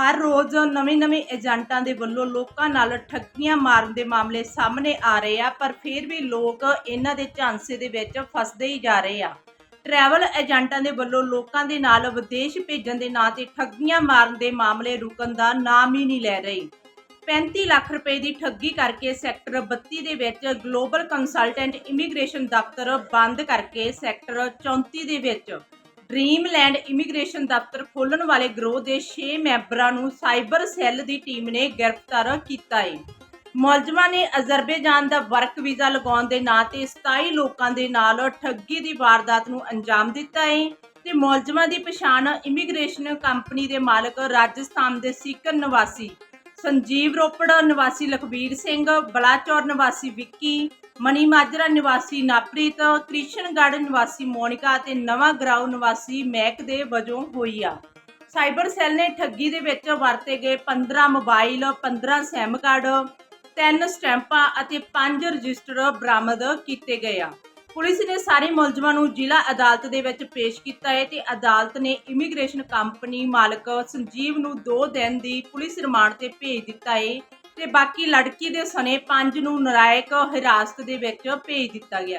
ਹਰ ਰੋਜ਼ ਨਵੇਂ-ਨਵੇਂ ਏਜੰਟਾਂ ਦੇ ਵੱਲੋਂ ਲੋਕਾਂ ਨਾਲ ਠੱਗੀਆਂ ਮਾਰਨ ਦੇ ਮਾਮਲੇ ਸਾਹਮਣੇ ਆ ਰਹੇ ਆ, ਪਰ ਫਿਰ ਵੀ ਲੋਕ ਇਹਨਾਂ ਦੇ ਝਾਂਸੇ ਦੇ ਵਿੱਚ ਫਸਦੇ ਹੀ ਜਾ ਰਹੇ ਆ। ਟਰੈਵਲ ਏਜੰਟਾਂ ਦੇ ਵੱਲੋਂ ਲੋਕਾਂ ਦੇ ਨਾਲ ਵਿਦੇਸ਼ ਭੇਜਣ ਦੇ ਨਾਂ ਤੇ ਠੱਗੀਆਂ ਮਾਰਨ ਦੇ ਮਾਮਲੇ ਰੁਕਣ ਦਾ ਨਾਮ ਹੀ ਨਹੀਂ ਲੈ ਰਹੇ। 35 ਲੱਖ ਰੁਪਏ ਦੀ ਠੱਗੀ ਕਰਕੇ ਸੈਕਟਰ 32 ਦੇ ਵਿੱਚ ਗਲੋਬਲ ਕੰਸਲਟੈਂਟ ਇਮੀਗ੍ਰੇਸ਼ਨ ਦਫ਼ਤਰ ਬੰਦ ਕਰਕੇ ਸੈਕਟਰ 34 ਦੇ ਵਿੱਚ ਡ੍ਰੀਮਲੈਂਡ ਇਮੀਗ੍ਰੇਸ਼ਨ ਦਫ਼ਤਰ ਖੋਲ੍ਹਣ ਵਾਲੇ ਗਰੋਹ ਦੇ 6 ਮੈਂਬਰਾਂ ਨੂੰ ਸਾਈਬਰ ਸੈੱਲ ਦੀ ਟੀਮ ਨੇ ਗ੍ਰਿਫਤਾਰ ਕੀਤਾ ਹੈ ਮੁਲਜ਼ਮਾਂ ਨੇ ਅਜ਼ਰਬੇਜਾਨ ਦਾ ਵਰਕ ਵੀਜ਼ਾ ਲਗਾਉਣ ਦੇ ਨਾਂ ਤੇ 27 ਲੋਕਾਂ ਦੇ ਨਾਲ ਠੱਗੀ ਦੀ ਵਾਰਦਾਤ ਨੂੰ ਅੰਜਾਮ ਦਿੱਤਾ ਹੈ ਤੇ ਮੁਲਜ਼ਮਾਂ ਦੀ ਪਛਾਣ ਇਮੀਗ੍ਰੇਸ਼ਨ ਕੰਪਨੀ ਦੇ ਮਾਲਕ ਰਾਜਸਥਾਨ ਦੇ ਸੀਕਰ ਨਿਵਾਸੀ ਸੰਜੀਵ ਰੋਪੜ, ਨਿਵਾਸੀ ਲਖਬੀਰ ਸਿੰਘ, ਬਲਾਚੌਰ ਨਿਵਾਸੀ ਵਿੱਕੀ, ਮਨੀ ਮਾਜਰਾ, ਨਿਵਾਸੀ ਨਾਪ੍ਰੀਤ, ਕ੍ਰਿਸ਼ਨਗੜ੍ਹ ਨਿਵਾਸੀ ਮੋਨਿਕਾ ਅਤੇ ਨਵਾਂ ਗਰਾਉ ਨਿਵਾਸੀ ਮੈਕ ਦੇ ਵਜੋਂ ਹੋਈ ਆ। ਸਾਈਬਰ ਸੈੱਲ ਨੇ ਠੱਗੀ ਦੇ ਵਿੱਚ ਵਰਤੇ ਗਏ 15 ਮੋਬਾਈਲ 15 ਸਿਮ ਕਾਰਡ, ਤਿੰਨ ਸਟੈਂਪਾਂ ਅਤੇ 5 ਰਜਿਸਟਰ ਬਰਾਮਦ ਕੀਤੇ ਗਏ ਆ। ਪੁਲਿਸ ਨੇ ਸਾਰੇ ਮੁਲਜ਼ਮਾਂ ਨੂੰ ਜ਼ਿਲ੍ਹਾ ਅਦਾਲਤ ਦੇ ਵਿੱਚ ਪੇਸ਼ ਕੀਤਾ ਹੈ ਤੇ ਅਦਾਲਤ ਨੇ ਇਮੀਗ੍ਰੇਸ਼ਨ ਕੰਪਨੀ ਮਾਲਕ ਸੰਜੀਵ ਨੂੰ 2 ਦਿਨ ਦੀ ਪੁਲਿਸ ਰਿਮਾਂਡ ਤੇ ਭੇਜ ਦਿੱਤਾ ਹੈ ਤੇ ਬਾਕੀ ਲੜਕੀ ਦੇ ਸਣੇ 5 ਨੂੰ ਨਰਾਇਕ ਹਿਰਾਸਤ ਦੇ ਵਿੱਚ ਭੇਜ ਦਿੱਤਾ ਗਿਆ